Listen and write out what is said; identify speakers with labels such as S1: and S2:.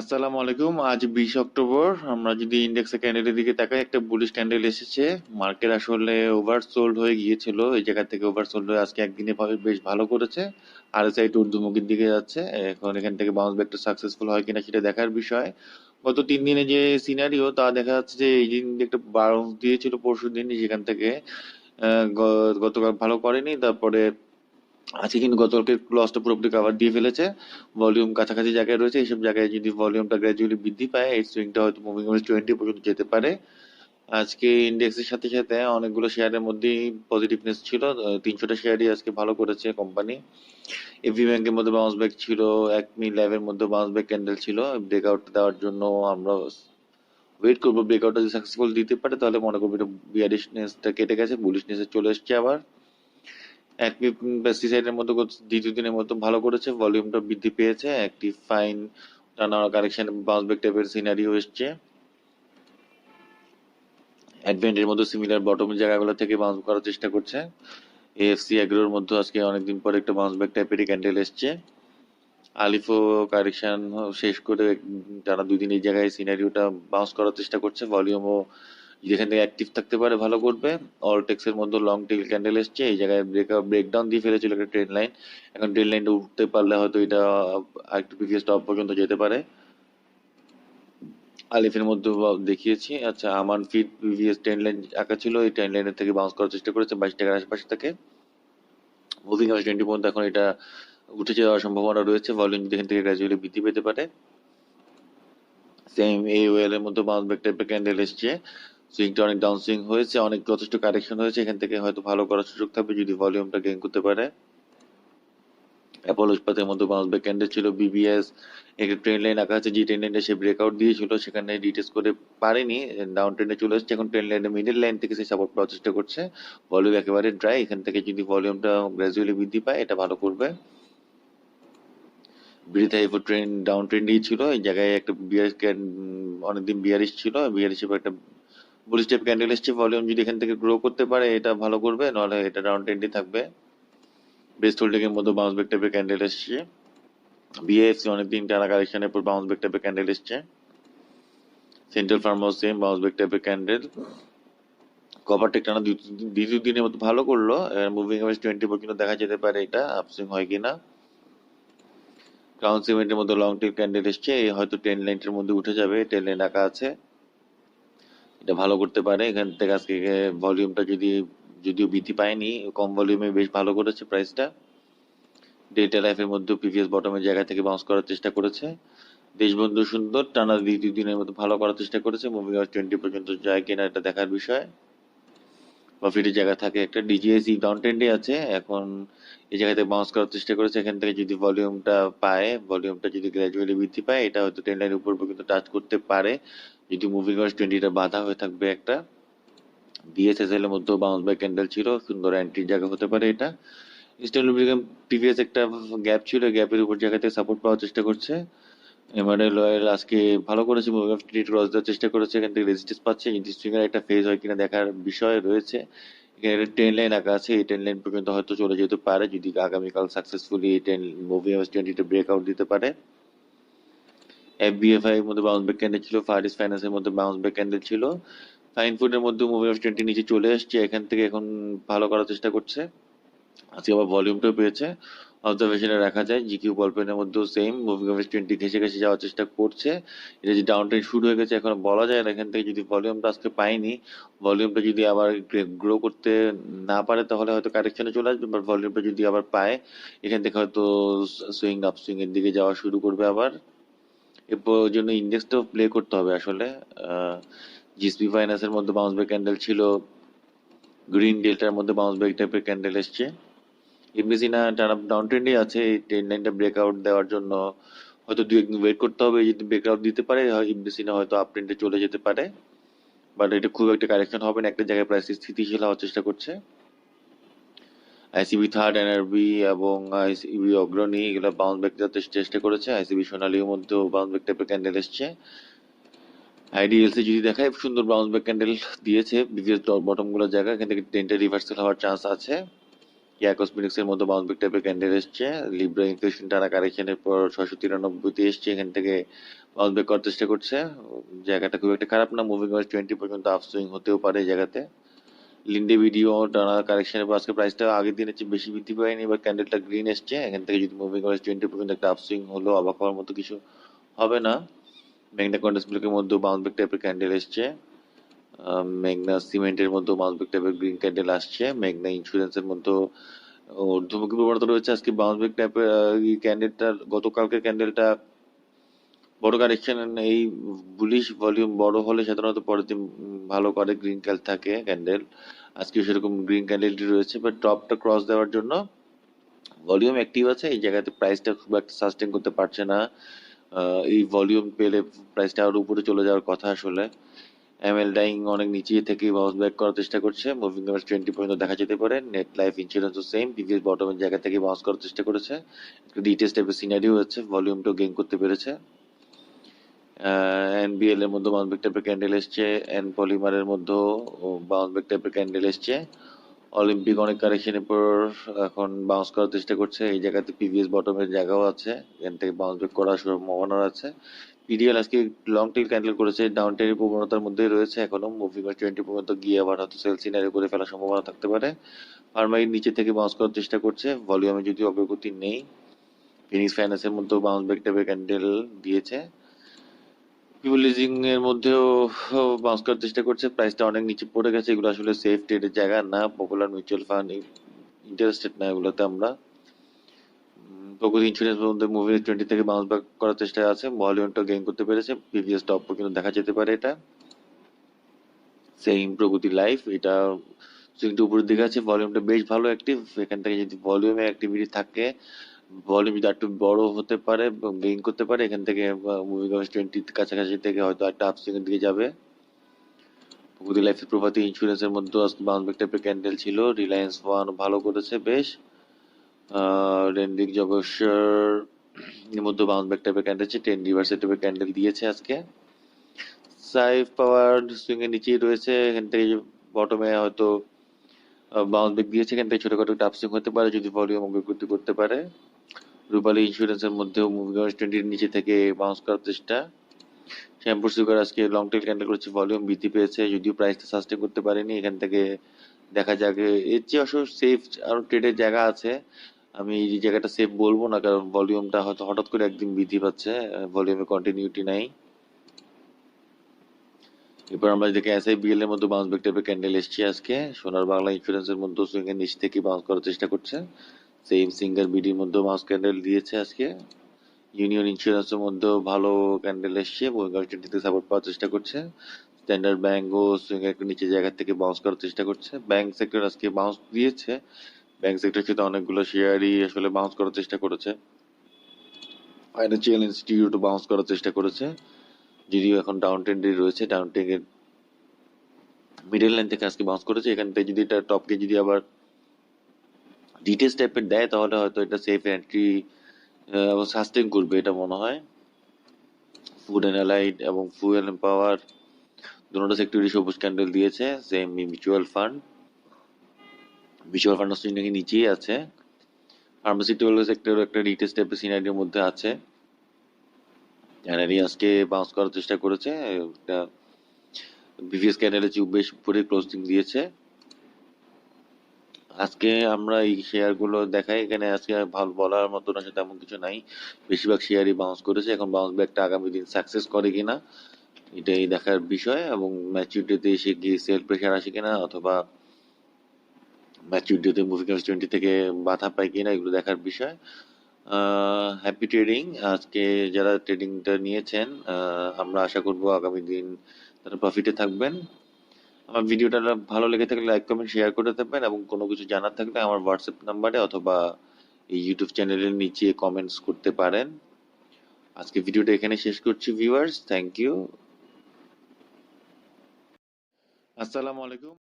S1: আসসালামু আলাইকুম। আজ বিশ অক্টোবর। আমরা যদি ইন্ডেক্সের ক্যান্ডেলের দিকে তাকাই, একটা বুলিশ ক্যান্ডেল এসেছে। মার্কেট আসলে ওভারসোল্ড হয়ে গিয়েছিল। এই জায়গা থেকে ওভারসোল্ড হয়ে আজকে একদিনে বেশ ভালো করেছে। আর এস সাইড ঊর্ধ্বমুখীর দিকে যাচ্ছে। এখন এখান থেকে বাউন্স ব্যাকটা সাকসেসফুল হয় কিনা সেটা দেখার বিষয়। গত তিন দিনে যে সিনারিও তা দেখা যাচ্ছে যে এই দিন একটা বাউন্স দিয়েছিল পরশু দিন সেখান থেকে গতকাল ভালো করেনি। তারপরে আজকে কিন্তু গতকালকে লসটা পুরোপুরি কাভার দিয়ে ফেলেছে। ভলিউম কাছাকাছি জায়গায় রয়েছে, এইসব জায়গায় যদি ভলিউমটা গ্র্যাজুয়ালি বৃদ্ধি পায়, এই সুইংটা হয়তো মুভিং এভারেজ টোয়েন্টি পর্যন্ত যেতে পারে। আজকে ইন্ডেক্সের সাথে সাথে অনেকগুলো শেয়ারের মধ্যেই পজিটিভনেস ছিল তিনশোটা শেয়ারই আজকে ভালো করেছে কোম্পানি এভি ব্যাংকের মধ্যে বাউন্স ব্যাক ছিল এক একমি ল্যাবের মধ্যে বাউন্স ব্যাক ক্যান্ডেল ছিল। ব্রেকআউট দেওয়ার জন্য আমরা ওয়েট করব ব্রেকআউটটা যদি সাকসেসফুল দিতে পারে, তাহলে মনে করব এটা বিয়ারিশনেসটা কেটে গেছে বুলিশনেসে চলে এসছে আবার। একটি পেস্টিসাইডের মতো দ্বিতীয় দিনের মতো ভালো করেছে ভলিউমটা বৃদ্ধি পেয়েছে, একটি ফাইন কারেকশন বাউন্স ব্যাক টাইপের অ্যাডভেন্টের মতো সিমিলার জায়গাগুলো থেকে বাউন্স করার চেষ্টা করছে। এএফসি অ্যাগ্রোর মধ্যে আজকে অনেকদিন পরে একটা বাউন্স ব্যাক টাইপেরই ক্যান্ডেল এসছে। আলিফো কারেকশন শেষ করে টানা দুই দিন এই জায়গায় সিনারিওটা বাউন্স করার চেষ্টা করছে ভলিউমও যেখান থেকে অ্যাক্টিভ থাকতে পারে, ভালো করবে। অল টেক্সের মধ্যে লং টেল ক্যান্ডেল এসছে, এই জায়গায় ব্রেক ব্রেকডাউন দিয়ে ফেলেছিল একটা ট্রেন লাইন এখন ট্রেন লাইনটা উঠতে পারলে হয়তো এটা একটু প্রিভিয়াস টপ পর্যন্ত যেতে পারে। আলিফের মধ্যে দেখিয়েছি। আচ্ছা আমার ফিট প্রিভিয়াস ট্রেন লাইন আঁকা ছিল, এই ট্রেন লাইনের থেকে বাউন্স করার চেষ্টা করেছে বাইশ টাকার আশেপাশে থেকে। মুভিং আওয়ার টোয়েন্টি পর্যন্ত এখন এটা উঠে যাওয়ার সম্ভাবনা রয়েছে। ভলিউম যদি এখান থেকে গ্র্যাজুয়ালি বৃদ্ধি পেতে পারে। সেম এই ওয়েলের মধ্যে বাউন্স ব্যাক টাইপের ক্যান্ডেল এসছে। সুইংটা অনেক ডাউন সুইং হয়েছে, অনেক যথেষ্ট কারেকশন হয়েছে, এখান থেকে হয়তো ভালো করার সুযোগ থাকবে যদি ভলিউমটা গেইন করতে পারে। অ্যাপোলো ইস্পাতের মধ্যে বাউন্স ব্যাক ক্যান্ডেল ছিল বিবিএস একটা ট্রেন লাইন আঁকা আছে, যে ট্রেন লাইনটা সে ব্রেকআউট দিয়েছিল, সেখানে ডিটেস করে পারেনি ডাউন ট্রেনে চলে এসেছে, এখন ট্রেন লাইনের মিডিল লাইন থেকে সে সাপোর্ট পাওয়ার চেষ্টা করছে। ভলিউম একেবারে ড্রাই এখান থেকে যদি ভলিউমটা গ্র্যাজুয়ালি বৃদ্ধি পায়, এটা ভালো করবে। বৃথা এফো ট্রেন ডাউন ট্রেন্ডই ছিল, এই জায়গায় একটা বিয়ার অনেকদিন বিয়ারিশ ছিল বিয়ারিশ একটা বুলিশ টাইপ ক্যান্ডেল এসছে ভলিউম যদি এখান থেকে গ্রো করতে পারে, এটা ভালো করবে, নাহলে এটা ডাউন ট্রেন্ডই থাকবে। বেস্ট এর মধ্যে বাউন্স ব্যাক টাইপের ক্যান্ডেল এসছে। বিএফসি অনেকদিন টানা কালেকশনের পর বাউন্স ব্যাক টাইপের ক্যান্ডেল এসছে। সেন্ট্রাল ফার্মাও সেম বাউন্স ব্যাক টাইপের ক্যান্ডেল কভার টেক টানা দ্বিতীয় দিনের মতো ভালো করল মুভিং এভারেজ টোয়েন্টি পর্যন্ত দেখা যেতে পারে এটা আপসুইং হয় কিনা। ক্রাউন সিমেন্টের মধ্যে লং টেল ক্যান্ডেল এসছে হয়তো টেন লাইনের মধ্যে উঠে যাবে টেন লাইন আঁকা আছে। এটা ভালো করতে পারে। এখান থেকে আজকে ভলিউমটা যদি, যদিও বৃদ্ধি পায়নি, কম ভলিউমে বেশ ভালো করেছে প্রাইসটা ডেল্টা লাইফের মধ্যে প্রিভিয়াস বটমের জায়গা থেকে বাউন্স করার চেষ্টা করেছে। দেশবন্ধু সুন্দর, টানা দ্বিতীয় দিনের মতো ভালো করার চেষ্টা করেছে। মুভিং আওয়ার টোয়েন্টি পর্যন্ত যায় কিনা এটা দেখার বিষয়। প্রফিটের জায়গা থাকে একটা। ডিজিএসি ডাউন ট্রেন্ডে আছে। এখন এই জায়গাতে বাউন্স করার চেষ্টা করেছে। এখান থেকে যদি ভলিউমটা পায় ভলিউমটা যদি গ্র্যাজুয়ালি বৃদ্ধি পায়, এটা হয়তো টেন লাইনের উপর পর্যন্ত টাচ করতে পারে। যদি মুভিং আওয়ার্স টোয়েন্টিটা বাধা হয়ে থাকবে একটা বিএসএসএল এর মধ্যেও বাউন্স ব্যাক ক্যান্ডেল ছিল, সুন্দর এন্ট্রির জায়গা হতে পারে এটা। ইস্টার্ন লুব্রিকাম প্রিভিয়াস একটা গ্যাপ ছিল গ্যাপের উপর জায়গা থেকে সাপোর্ট পাওয়ার চেষ্টা করছে। এমআরএল অয়েল আজকে ভালো করেছে মুভ ক্রস দেওয়ার চেষ্টা করেছে, এখান থেকে রেজিস্টেন্স পাচ্ছে। ইন্টারেস্টিং এর একটা ফেজ হয় কিনা দেখার বিষয় রয়েছে। এখানে টেন লাইন আঁকা আছে, এই টেন লাইন পর্যন্ত হয়তো চলে যেতে পারে, যদি আগামীকাল সাকসেসফুলি এই টেন মুভি টোয়েন্টিটা ব্রেকআউট দিতে পারে। এফবিএফআই এর মধ্যে বাউন্স ব্যাক ক্যান্ডেল ছিল ফারিস ফাইন্যান্সের মধ্যে বাউন্স ব্যাক ক্যান্ডেল ছিল। ফাইন ফুডের মধ্যে মুভি অফ টোয়েন্টি নিচে চলে আসছে, এখান থেকে এখন ভালো করার চেষ্টা করছে। আজকে আবার ভলিউমটাও পেয়েছে। অবজারভেশনে রাখা যায় জিকিউ বলপেনের মধ্যেও সেম মুভিং অফ টোয়েন্টি ঘেসে ঘেসে যাওয়ার চেষ্টা করছে। এটা যে ডাউন ট্রেন শুরু হয়ে গেছে, এখন বলা যায় না, এখান থেকে যদি ভলিউমটা আজকে পাইনি ভলিউমটা যদি আবার গ্রো করতে না পারে, তাহলে হয়তো কারেকশনে চলে আসবে বাট ভলিউমটা যদি আবার পায়, এখান থেকে হয়তো সুইং আপ সুইং এর দিকে যাওয়া শুরু করবে আবার। এরপর জন্য ইন্ডেক্সটাও প্লে করতে হবে আসলে। জিএসপি ফাইন্যান্সের মধ্যে বাউন্স ব্যাক ক্যান্ডেল ছিল। গ্রিন ডেল্টার মধ্যে বাউন্স ব্যাক টাইপের ক্যান্ডেল এসছে। এমবিসি না টানা ডাউন ট্রেন্ডে আছে। এই ট্রেন লাইনটা ব্রেকআউট দেওয়ার জন্য হয়তো দুই একদিন ওয়েট করতে হবে। যদি ব্রেকআউট দিতে পারে এমবিসি না হয়তো আপ ট্রেন্ডে চলে যেতে পারে। বাট এটা খুব একটা কারেকশন হবে না। একটা জায়গায় প্রাইস স্থিতিশীল হওয়ার চেষ্টা করছে। আইসিবি থার্ড এনআরবি এবং আইসিবি অগ্রণী, এগুলো বাউন্স ব্যাক চেষ্টা করেছে। আইসিবি সোনালির মধ্যেও বাউন্স ব্যাক টাইপের ক্যান্ডেল এসছে। আইডিএলসি যদি দেখায়, সুন্দর বাউন্স ব্যাক ক্যান্ডেল দিয়েছে। প্রিভিয়াস বটমগুলোর জায়গা, এখান থেকে টেনটা রিভার্সাল হওয়ার চান্স আছে। কসমেটিক্স এর মধ্যে বাউন্স ব্যাক টাইপের ক্যান্ডেল এসছে। লিব্রা ইনফ্লেশন টানা কারেকশনের পর ছয়শো তিরানব্বইতে এসছে। এখান থেকে বাউন্স ব্যাক করার চেষ্টা করছে। জায়গাটা খুব একটা খারাপ না মুভিং টোয়েন্টি পর্যন্ত আপসুইং হতেও পারে জায়গাতে। লিন্ডে ভিডিও টানা কারেকশনের পর আজকে প্রাইসটা আগের দিনের চেয়ে বেশি বৃদ্ধি পায়নি, এবার ক্যান্ডেলটা গ্রিন এসছে। এখান থেকে যদি মুভিং ওয়াজ টোয়েন্টি পর্যন্ত একটা আপসুইং হলো, অবাক হওয়ার মতো কিছু হবে না। মেঘনা কন্ডেন্স ব্লকের মধ্যেও বাউন্স ব্যাক টাইপের ক্যান্ডেল এসছে। মেঘনা সিমেন্টের মধ্যেও বাউন্স ব্যাক টাইপের গ্রিন ক্যান্ডেল আসছে। মেঘনা ইন্স্যুরেন্সের মধ্যেও ঊর্ধ্বমুখী প্রবণতা রয়েছে। আজকে বাউন্স ব্যাক টাইপের ক্যান্ডেলটা গতকালকের ক্যান্ডেলটা বড় কারেকশন এই বুলিশ ভলিউম বড় হলে সাধারণত পরের দিন ভালো করে গ্রিন ক্যাল থাকে ক্যান্ডেল আজকে সেরকম গ্রিন ক্যান্ডেলটি রয়েছে বাট টপটা ক্রস দেওয়ার জন্য ভলিউম অ্যাক্টিভ আছে। এই জায়গাতে প্রাইসটা খুব একটা সাস্টেন করতে পারছে না। এই ভলিউম পেলে প্রাইসটা আরও উপরে চলে যাওয়ার কথা আসলে। এমএল ডাইং অনেক নিচে থেকে বাউন্স ব্যাক করার চেষ্টা করছে। মুভিং এভারেজ টোয়েন্টি পর্যন্ত দেখা যেতে পারে। নেট লাইফ ইন্স্যুরেন্সও সেম প্রিভিয়াস বটমের জায়গা থেকে বাউন্স করার চেষ্টা করেছে। ডিটেলস টাইপের সিনারিও হচ্ছে। ভলিউমটাও গেইন করতে পেরেছে। এনবিএল এর মধ্যে বাউন্স ব্যাক টাইপের ক্যান্ডেল এসছে এন পলিমারের মধ্যেও বাউন্স ব্যাক টাইপের ক্যান্ডেল এসছে। অলিম্পিক অনেক কারেকশনের পর এখন বাউন্স করার চেষ্টা করছে। এই জায়গাতে প্রিভিয়াস বটমের জায়গাও আছে, এখান থেকে বাউন্স ব্যাক করার সম্ভাবনা আছে। পিডিএল আজকে লং টেল ক্যান্ডেল করেছে ডাউন টেলের প্রবণতার মধ্যেই রয়েছে এখনও। মুভিং টোয়েন্টি পর্যন্ত গিয়ে আবার হয়তো সেল সিনারি করে ফেলার সম্ভাবনা থাকতে পারে। ফার্মাইট নিচে থেকে বাউন্স করার চেষ্টা করছে ভলিউমে যদি অগ্রগতি নেই। ফিনিক্স ফাইন্যান্সের মধ্যেও বাউন্স ব্যাক টাইপের ক্যান্ডেল দিয়েছে। পিপল লিজিং এর মধ্যেও বাউন্স করার চেষ্টা করছে। প্রাইসটা অনেক নিচে পড়ে গেছে। এগুলো আসলে সেফ ট্রেডের জায়গা না। পপুলার মিউচুয়াল ফান্ড ইন্টারেস্টেড না এগুলোতে আমরা। প্রগতি ইন্স্যুরেন্স মধ্যে মুভি টোয়েন্টি থেকে বাউন্স ব্যাক করার চেষ্টা আছে। ভলিউমটা গেইন করতে পেরেছে। প্রিভিয়াস টপ পর্যন্ত দেখা যেতে পারে এটা। সেম প্রগতি লাইফ এটা সুইংটা উপরের দিকে আছে। ভলিউমটা বেশ ভালো অ্যাক্টিভ এখান থেকে যদি ভলিউমে অ্যাক্টিভিটি থাকে যদি একটু বড় হতে পারে গেইন করতে পারে, এখান থেকে মুভি গেমস টোয়েন্টি কাছাকাছি থেকে হয়তো একটা এর দিকে যাবে। প্রগতি লাইফের প্রভাতী ইন্স্যুরেন্সের মধ্যে বাউন্স ব্যাক টাইপের ক্যান্ডেল ছিল। রিলায়েন্স ওয়ান ভালো করেছে, বেশ। রেন্ডিক জগস্বর মধ্যে বাউন্স ব্যাক টাইপের ক্যান্ডেল আছে টেন রিভার্স টাইপের ক্যান্ডেল দিয়েছে আজকে। সাইফ পাওয়ার এর নিচেই রয়েছে। এখান থেকে বটমে হয়তো বাউন্স ব্যাক দিয়েছে। এখান থেকে ছোটখাটো আপসুইং হতে পারে, যদি ভলিউম অগ্রগতি করতে পারে। রূপালী ইন্স্যুরেন্সের মধ্যেও মুভি টোয়েন্টির নিচে থেকে বাউন্স করার চেষ্টা। শ্যাম্পুর সুগার আজকে লং টেল ক্যান্ডেল করেছে ভলিউম বৃদ্ধি পেয়েছে, যদিও প্রাইসটা সাস্টেন করতে পারেনি, এখান থেকে দেখা যাক। এর চেয়ে অবশ্য সেফ আরও ট্রেডের জায়গা আছে। আমি এই জায়গাটা সেফ বলব না, কারণ ভলিউমটা হয়তো হঠাৎ করে একদিন বৃদ্ধি পাচ্ছে ভলিউমে কন্টিনিউটি নাই। এরপর আমরা দেখি এসআইবিএল এর মধ্যে বাউন্স ব্যাক টাইপের ক্যান্ডেল এসছে আজকে। সোনার বাংলা ইন্স্যুরেন্সের মধ্যে এর নিচ থেকে বাউন্স করার চেষ্টা করছে। সেম সিঙ্গার বিডির মধ্যে বাউন্স ক্যান্ডেল দিয়েছে আজকে। ইউনিয়ন ইন্স্যুরেন্সের মধ্যেও ভালো ক্যান্ডেল এসছে টোয়েন্টিতে সাপোর্ট পাওয়ার চেষ্টা করছে। স্ট্যান্ডার্ড ব্যাংকও সুইং এর একটু নিচে জায়গা থেকে বাউন্স করার চেষ্টা করছে। ব্যাংক সেক্টর আজকে বাউন্স দিয়েছে। ব্যাংক সেক্টর সাথে অনেকগুলো শেয়ারই আসলে বাউন্স করার চেষ্টা করেছে। ফাইন্যান্সিয়াল ইনস্টিটিউট বাউন্স করার চেষ্টা করেছে। যদিও এখন ডাউন ট্রেন্ডে রয়েছে ডাউন ট্রেন্ডের মিডল লাইন থেকে আজকে বাউন্স করেছে। এখান থেকে যদি এটা টপকে যদি আবার ডিটেলস টাইপের দেয়, তাহলে হয়তো এটা সেফ এন্ট্রি এবং সাস্টেন করবে এটা মনে হয়। ফুড অ্যান্ড অ্যালাইড এবং ফুয়েল এন্ড পাওয়ার দুটো সেক্টরই সবুজ ক্যান্ডেল দিয়েছে same mutual fund mutual fund swing নাকি নিচেই আছে। ফার্মাসিউটিক্যাল সেক্টর একটা রিটেল টাইপের সিনারির মধ্যে আছে। জেনারি আজকে বাউন্স করার চেষ্টা করেছে এটা প্রিভিয়াস ক্যান্ডেলের চেয়ে বেশ উপরে ক্লোজিং দিয়েছে। আজকে আমরা এই শেয়ারগুলো দেখাই। এখানে আজকে ভালো বলার মতো না তেমন কিছু নাই। বেশিরভাগ শেয়ারই বাউন্স করেছে। এখন বাউন্স ব্যাকটা আগামী দিন সাকসেস করে কিনা, এটাই দেখার বিষয়। এবং ম্যাচুরিটিতে এসে গিয়ে সেল প্রেশার আসে কিনা, অথবা ম্যাচুরিটিতে মুভি টোয়েন্টি থেকে বাধা পায় কিনা, এগুলো দেখার বিষয়। হ্যাপি ট্রেডিং আজকে যারা ট্রেডিংটা নিয়েছেন আমরা আশা করব আগামী দিন তারা প্রফিটে থাকবেন। আমার ভিডিওটা ভালো লেগে থাকলে লাইক কমেন্ট শেয়ার করে থাকবেন এবং কোনো কিছু জানার থাকলে আমার হোয়াটসঅ্যাপ নাম্বারে অথবা এই ইউটিউব চ্যানেলের নিচে কমেন্টস করতে পারেন। আজকে ভিডিওটা এখানে শেষ করছি ভিউয়ার্স থ্যাংক ইউ আসসালামু আলাইকুম।